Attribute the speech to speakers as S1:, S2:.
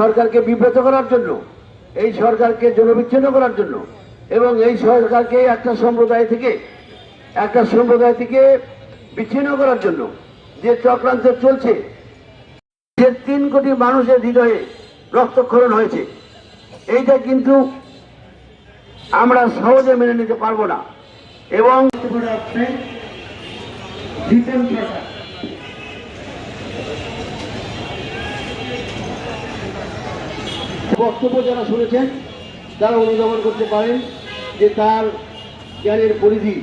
S1: সরকারকে বিব্রত করার জন্য, এই সরকারকে জনবিচ্ছিন্ন করার জন্য এবং এই সরকারকে একটা সম্প্রদায় থেকে, একটা সম্প্রদায় থেকে বিচ্ছিন্ন করার জন্য যে চক্রান্ত চলছে, যে তিন কোটি মানুষের হৃদয়ে রক্তক্ষরণ হয়েছে, এইটা কিন্তু আমরা সহজে মেনে নিতে পারব না। এবং বক্তব্য যারা শুনেছেন তারা অনুধাবন করতে পারেন যে তার জ্ঞানের পরিধি।